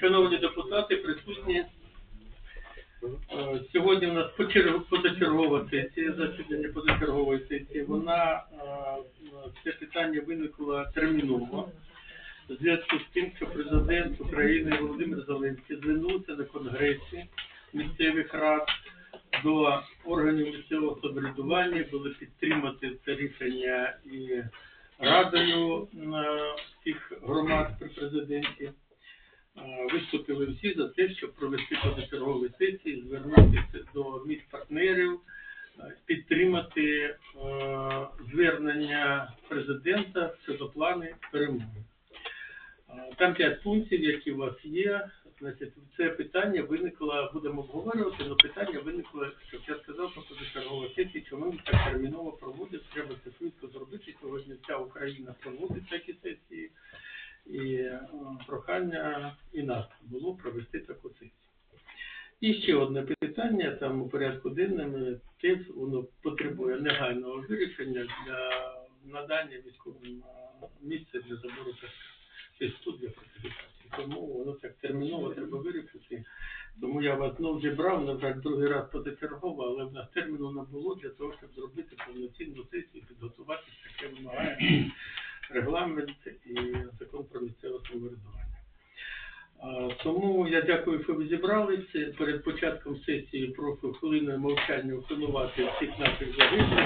Шановні депутати, присутні. Е, Сьогодні у нас позачергова сесія, засідання позачергової сесії. Вона е, це питання виникло терміново. У зв'язку з тим, що президент України Володимир Зеленський звернувся на конгресі місцевих рад до органів місцевого самоврядування, було підтримати це рішення і радою е, всіх громад при президенті. Виступили всі за те, щоб провести позачергові сесії, звернутися до міст партнерів, е, підтримати е, звернення президента щодо плани перемоги. Там п'ять пунктів, які у вас є. Значить, це питання виникло, будемо обговорювати, але питання виникло, щоб я сказав, що позачергова сесія, чому ми так терміново проводять, треба це швидко зробити. Сьогодні вся Україна проводить такі сесії. І е, прохання і нас було провести таку сесію. І ще одне питання, там у порядку денному, теж воно потребує негайного вирішення для надання військовим е, місця для забору ТСК. Тобто тут для фортифікації. Тому воно так терміново треба вирішити. Тому я вас знов зібрав, на жаль, другий раз позачергово, але в нас терміну не було для того, щоб зробити повноцінну сесію, підготуватися, таке вимагає регламент і закон про місцеве самоврядування. Тому я дякую, що ви зібралися. Перед початком сесії прошу хвилиною мовчання вшанувати всіх наших загиблих.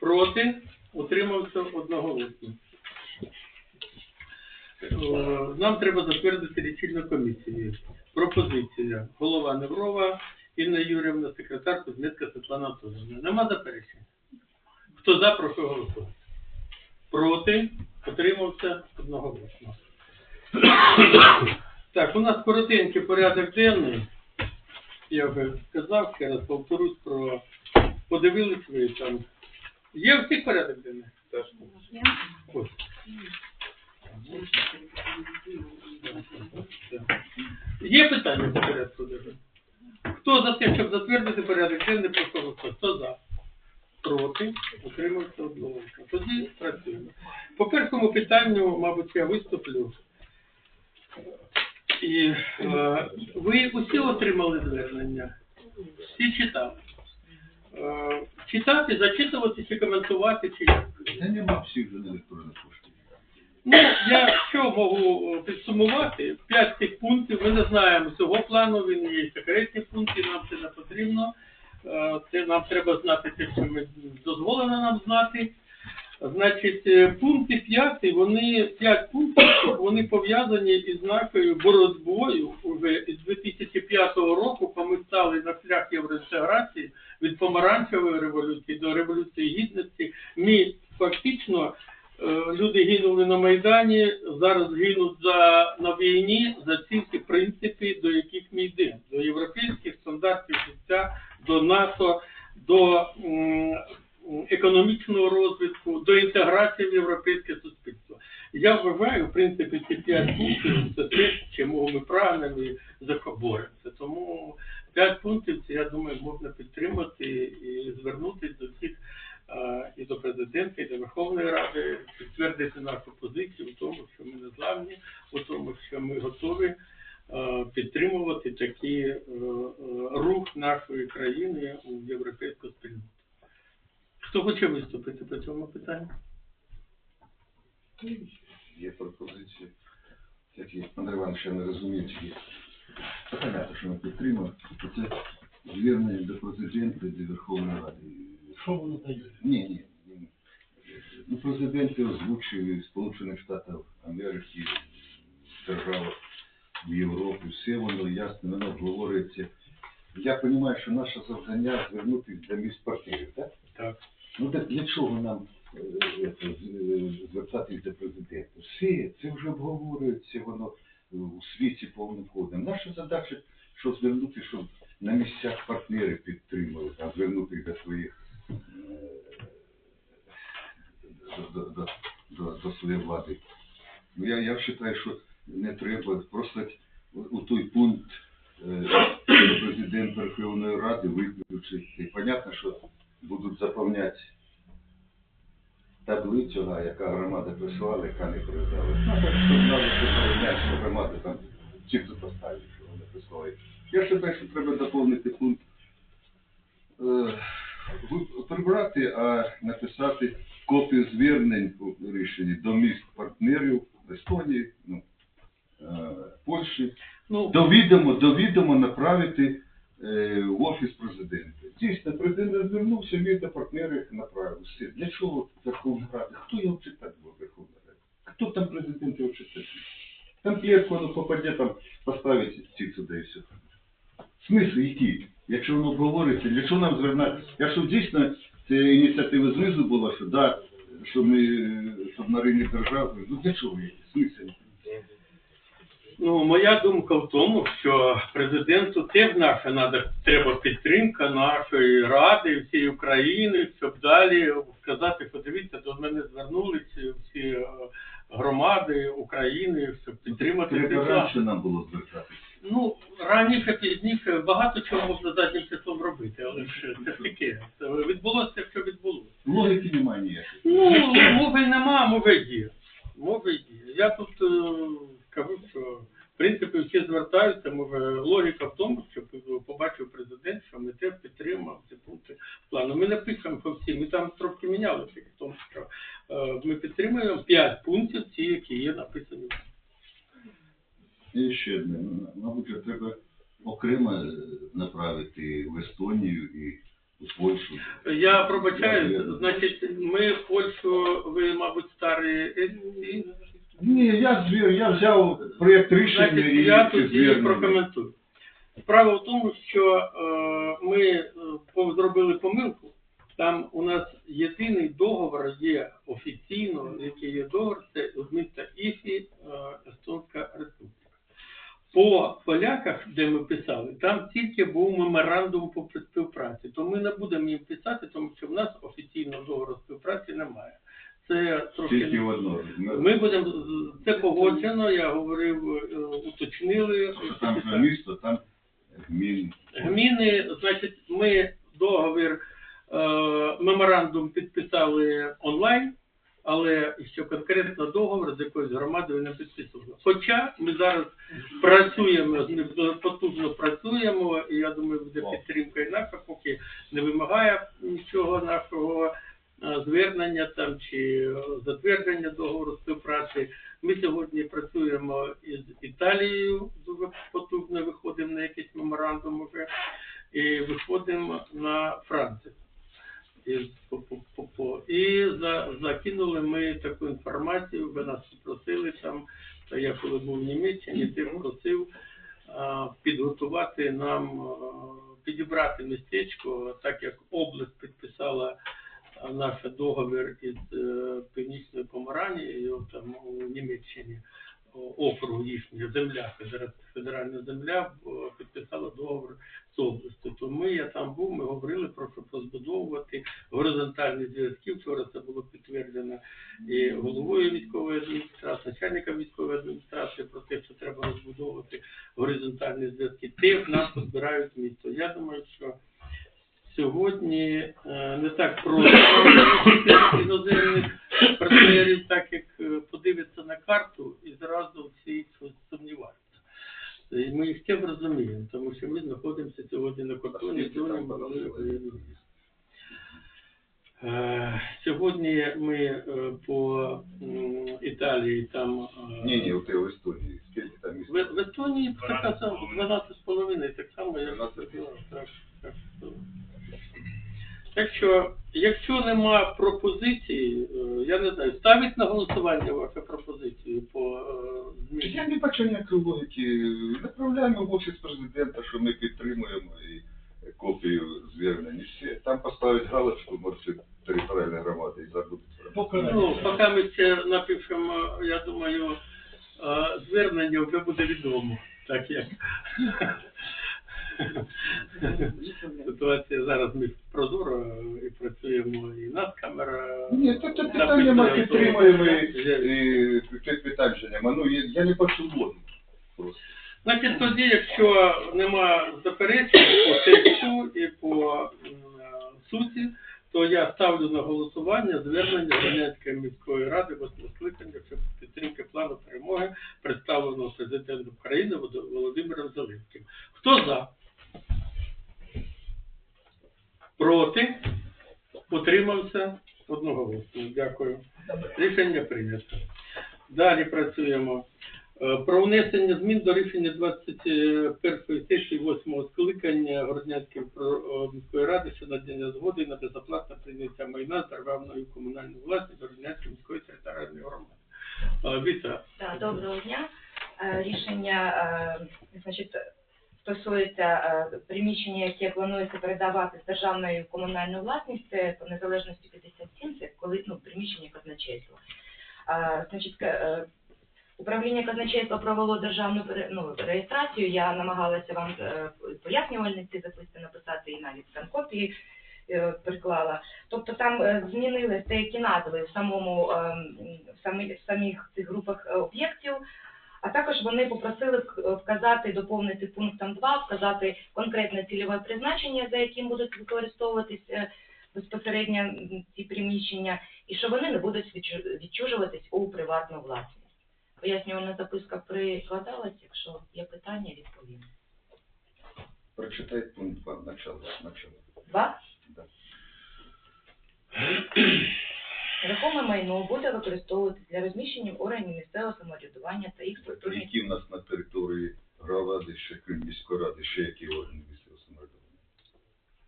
Проти, Утримався одноголосно. Е, Нам треба затвердити лічильну комісію. Пропозиція. Голова Неврова, Інна Юрівна, секретар Кузьмицька Світлана Анатолійовна. Нема заперечень? Хто за, прошу голосувати. Проти? Утримався одноголосно. Так, у нас коротенький порядок денний. Я вже сказав, ще раз повторюсь про подивились ви там. Є всіх порядок денний? Ось. Є питання по порядку денному? Хто за те, щоб затвердити порядок денний, прошу голосувати. Хто за? Проти? Утримався одного. Тоді працюємо. По першому питанню, мабуть, я виступлю. І е, ви усі отримали звернення? Всі читали? Е, читати, зачитувати чи коментувати, чи як? Та нема всіх вже на електронних пошті. Ну, я що можу е, підсумувати? П'ять цих пунктів. Ми не знаємо цього плану, він є секретні пункти, нам це не потрібно. Е, Це нам треба знати те, що ми дозволено нам знати. Значить, е, пункти п'яті, вони п'ять пунктів, вони пов'язані із нашою боротьбою уже із 2005 року, коли ми стали на шлях євроінтеграції від помаранчевої революції до революції гідності. Ми фактично е, люди гинули на Майдані, зараз гинуть за, на війні за ці всі принципи, до яких ми йдемо, до європейських стандартів життя, до НАТО, до економічного розвитку, до інтеграції в європейське суспільство. Я вважаю, в принципі, ці п'ять пунктів це те, чому ми прагнемо і за. Тому п'ять пунктів це, я думаю, можна підтримати і звернутися до всіх е, і до президента, і до Верховної Ради, підтвердити нашу позицію в тому, що ми не зламні, у тому, що ми готові е, підтримувати такий е, е, рух нашої країни у європейську спільноту. Хто хоче виступити по цьому питанню? Є пропозиції. Такі Андрій Іванович ще не розумів, чи є. Та понятно, що. Це звернення до президента, до Верховної Ради. Що воно дає? Ні, ні. Ну, президенти озвучили Сполучених Штатів Америки, держава в Європі, все воно ясно, воно говориться. Я розумію, що наше завдання звернутися до міст партнерів, так? Так. Ну так для чого нам е, е, е, звертатись до президента? Все, це вже обговорюється, воно у світі повним ходом. Наша задача, що звернути, щоб на місцях партнери підтримали, там звернути до своїх е, до, до, до, до, своєї влади. Ну я, я вважаю, що не треба просто у, той пункт е, президент Верховної Ради виключити. І понятно, що будуть заповняти таблицю, а яка громада прислала, яка не передала. Ну, щоб громади там чітко поставили, прислали. Я вважаю, що треба доповнити пункт е, прибрати, а написати копію звернень у рішенні до міст партнерів Естонії, ну, е, Польщі, Ну, до відомо, до відомо направити е, в офіс президента. Дійсно, президент звернувся, мій до партнери направив. Все. Для чого Верховна Рада? Хто його читати буде Верховна Рада? Хто там президент його читати? Там клітку, ну попаде, там поставить ці сюди і все. Смисл який? Якщо воно обговориться, для чого нам звернати? Якщо дійсно це ініціатива знизу була, що да, що ми, щоб на рівні держави, ну для чого є? Смисл? Ну, моя думка в тому, що президенту теж наша надо, треба підтримка нашої ради, всієї України, щоб далі сказати, подивіться, до мене звернулися всі е, громади України, щоб підтримати Треба раніше нам було звертатися. Ну, раніше, пізніше, багато чого можна заднім числом робити, але ж це ж таке. Це відбулося, що відбулося. Логіки немає ніякої. Ну, мови нема, мови є. Мови є. Я тут е, скажу, що в принципі всі звертаються, може логіка в тому, що побачив президент, що ми теж підтримав ці пункти плану. Ми не пишемо по всі, ми там трохи мінялися в тому, що е, ми підтримуємо 5 пунктів, ті, які є написані. І ще одне. Мабуть, що треба окремо направити в Естонію і у Польщу. Я пробачаю, значить, ми в Польщу, ви, мабуть, старі. Ні, я звір, я взяв проєкт рішення Значить, і я тоді прокоментую. Справа в тому, що е, ми е, зробили помилку. Там у нас єдиний договор є офіційно, який є договор, це з міста Іфі, е, Естонська Республіка. По поляках, де ми писали, там тільки був меморандум по співпраці. То ми не будемо їм писати, тому що в нас офіційного договору співпраці немає. Це трошки Тільки в одному. ми будемо це погоджено. Я говорив, е, уточнили. Там вже місто, там гмін. Гміни, значить, ми договір, е, меморандум підписали онлайн, але ще конкретно договор з якоюсь громадою не підписували. Хоча ми зараз працюємо, потужно працюємо, і я думаю, буде підтримка і наша, поки не вимагає нічого нашого е, звернення там чи е, затвердження договору співпраці. Ми сьогодні працюємо із Італією, дуже потужно виходимо на якийсь меморандум вже, і виходимо на Францію. І, і за, закинули ми таку інформацію, ви нас попросили там, я коли був в Німеччині, ти просив а, підготувати нам, підібрати містечко, так як область підписала наш договір із е, Північною Помаранією, там у Німеччині, округ їхня земля, федера- федеральна земля, підписала договір з областю. То ми, я там був, ми говорили про що розбудовувати горизонтальні зв'язки. Вчора це було підтверджено і головою військової адміністрації, начальником військової адміністрації про те, що треба розбудовувати горизонтальні зв'язки. Те в нас збирають місто. Я думаю, що сьогодні е, не так просто іноземних партнерів, так як е, подивиться на карту і зразу всі сумніваються. Ми їх всім розуміємо, тому що ми знаходимося сьогодні на кордоні з. Е, Сьогодні ми е, по Італії там е, Ні, ні, у тебе в Естонії. Скільки там в, в Естонії така сама 12,5, так само як так, так, що. так що, якщо нема пропозиції, я не знаю, ставить на голосування вашу пропозицію по е, зміні? Я не бачу ніякої логіки. Направляємо в офіс президента, що ми підтримуємо і копію звернень. Всі. Там поставить галочку, може, територіальна громада і забудуть. про. Ну, поки ми це напишемо, я думаю, е, звернення вже буде відомо, так як ситуація зараз ми прозоро і працюємо, і нас камера. Ні, тут питання ми підтримуємо і і питань вже нема. Ну, я, не бачу просто. Значить, тоді, якщо нема заперечень по тексту і по суті, то я ставлю на голосування звернення Донецької міської ради восьмого скликання щодо підтримки плану перемоги, представленого президентом України Володимиром Зеленським. Хто за? Проти? Утримався? Одноголосно. Дякую. Рішення прийнято. Далі працюємо. Е, Про внесення змін до рішення 21 сесії 8 скликання Городнянської е, міської ради щодо надання згоди на безоплатне прийняття майна з державної і комунальної власності Городнянської міської територіальної громади. Е, Віта, Так, доброго дня. Е, Рішення е, значить, стосується е, приміщення, яке планується передавати з державної в комунальну власність, це по незалежності 57, це коли ну, приміщення казначейства. Е, Значить, е, управління казначейства провело державну ну, реєстрацію. Я намагалася вам е, пояснювальниці написати і навіть там копії е, приклала. Тобто там змінили деякі назви в самому е, в самі в самих цих групах об'єктів. А також вони попросили вказати, доповнити пунктом 2, вказати конкретне цільове призначення, за яким будуть використовуватись е, безпосередньо ці приміщення, і що вони не будуть відчужуватись у приватну власність. Пояснювальна записка прикладалась, якщо є питання, відповім. Прочитай пункт 2, начало. начало. Два. Да. Нерухоме майно буде використовуватись для розміщення органів місцевого самоврядування та їх структурних Які в нас на території громади, ще крім міської ради, ще які органи місцевого самоврядування?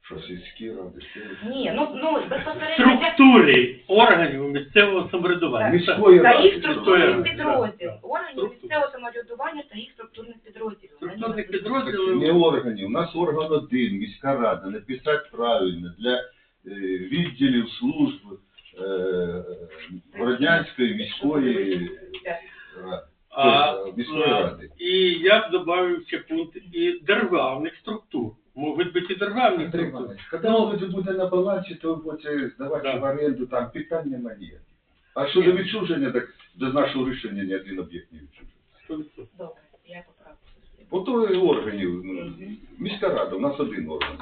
Що сільські ради, селищні? Ні, ну, ну безпосередньо для- Структурі органів місцевого самоврядування. Міської та ради. їх структурних підрозділів, так, так. органів Структур. місцевого самоврядування та їх структурних підрозділів. Структурних Не підрозділів. органів. У нас орган один, міська рада, написати правильно для е, відділів служб Бородянської міської ради. А, Тобто, міської ради. І я б додав ще пункт і державних структур. Можуть бути і державні Андрій структури. Іванович, коли воно буде на балансі, то ви будете здавати Да. в оренду, там питань немає. А щодо відчуження, так до нашого рішення ні один об'єкт не відчужує. Добре, я поправку. Ото і органів, ну, міська рада, у нас один орган.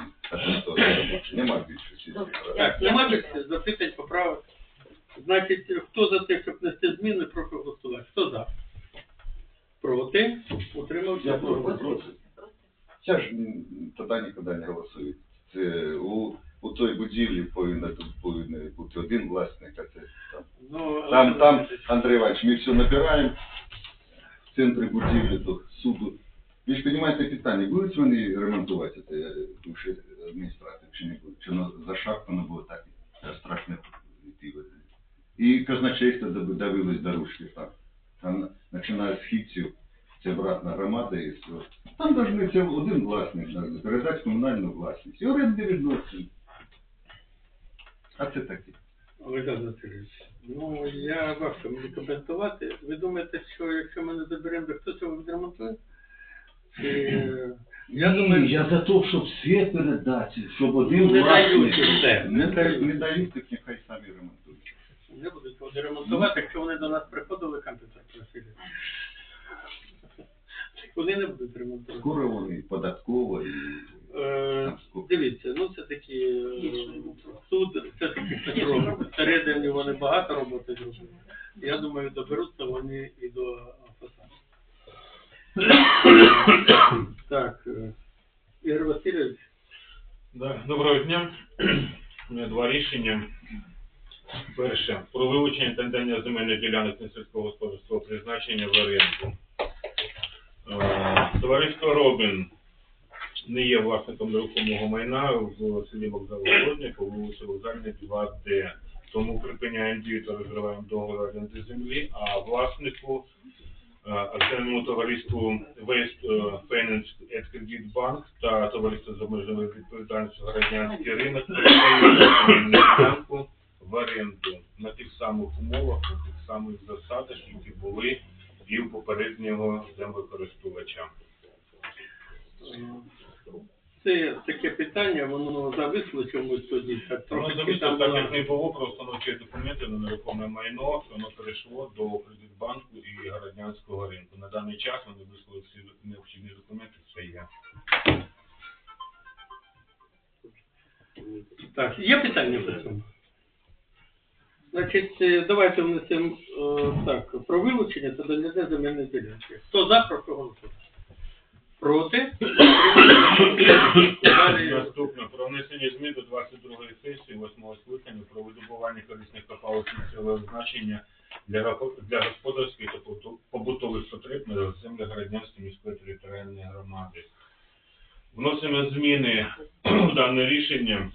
Нема Добре. Так, нема більше запитань, поправок. Значить, хто за те, щоб внести зміни, прошу голосувати. Хто за? Проти? Утримався? Я проти, проти. Я ж тоді ніколи не голосую. Це у, у той будівлі повинен, тут повинен бути один власник, а це там. Ну, Там, там, Андрій Іванович, ми все набираємо в центрі будівлі до суду. Ви ж розумієте питання, будуть вони ремонтувати це е, бувші адміністрації, чи не будуть? Чи воно зашарпано було так е, страшно йти. І казначейство доби- давилось до ручки там. Там починає з хітців, це братна громада і все. Там повинні це один власник да, передати комунальну власність. І оренди відносини. А це таке. Олег Васильович, ну я важко мені коментувати. Ви думаєте, що якщо ми не заберемо, то хто цього відремонтує? Чи... Я думаю, я за те, щоб все передати, щоб один не власник... дають і все. Не дають, не дають, так нехай самі ремонтують. не будуть вони ремонтувати, якщо вони до нас приходили, комп'ютер просили. Так Вони не будуть ремонтувати. Скоро вони податково і... Е, там. Дивіться, ну все-таки е, суд все-таки щось робить. Всередині вони багато роботи зробили. Я думаю, доберуться вони і до фасаду. Так, е, Ігор Васильович, Да, доброго дня. У мене два рішення. Перше, про вилучення та надання земельних ділянок на сільськогосподарського призначення в оренду. Е, Товариство Робін не є власником нерухомого майна в селі Вокзал Володня по вулиці Вокзальна 2D. Тому припиняємо дію та розриваємо договір оренди землі, а власнику акціонерному товариству West е, Finance and Credit Bank та товариство з обмеженою відповідальністю Городнянський ринок ділянку в оренду на тих самих умовах, на тих самих засадах, які були і у попереднього землекористувача. е, це таке питання, воно зависло чомусь тоді. Так, Воно там так як не було, просто навчі документи на нерухоме майно, воно перейшло до Кредитбанку і Городнянського ринку. На даний час вони висловили всі необхідні документи, все є. Так, є питання по цьому? Значить, е, давайте внесемо е, так, про вилучення та додання земельної ділянки. Хто за, прошу голосувати. Проти? Далі. Наступне про внесення змін до 22 сесії 8 скликання про видобування корисних копалок місцевого значення для, для господарських та побутових потреб на землях Городнянської міської територіальної громади. Вносимо зміни в дане рішення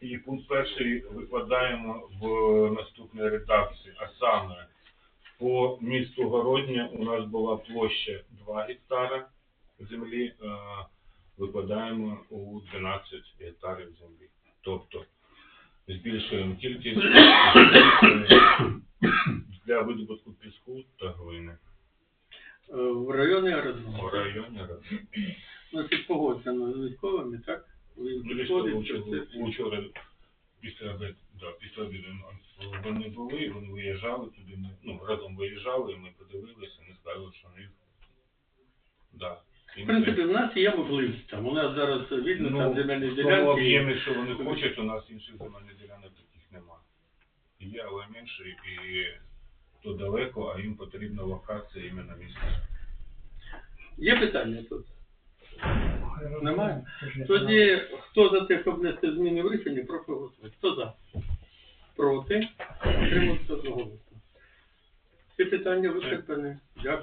і пункт перший викладаємо в наступній редакції, а саме по місту Городня у нас була площа 2 гектара землі, е, викладаємо у 12 гектарів землі. Тобто збільшуємо кількість для видобутку піску та глини Е, В районі в аеродрому. районі Ради. Значить, погоджено з військовими, так? Ну, десь що вчора- це- Вчора після обіду, да, після обіду вони були, вони виїжджали туди, ми, ну, разом виїжджали, ми подивилися, вони сказали, що в них, да. В принципі, в нас є можливість там. У нас зараз вільно Ну, там земельні в тому ділянки. об'ємі, що вони хочуть, у нас інших земельних ділянок таких нема. Є, але менше, і то далеко, а їм потрібна локація іменно місця. Є питання тут? Немає? Тоді, хто за те, щоб внести зміни в рішення, прошу голосувати. Хто за? Проти? Утримався одноголосно. Всі питання вичерпані. Дякую.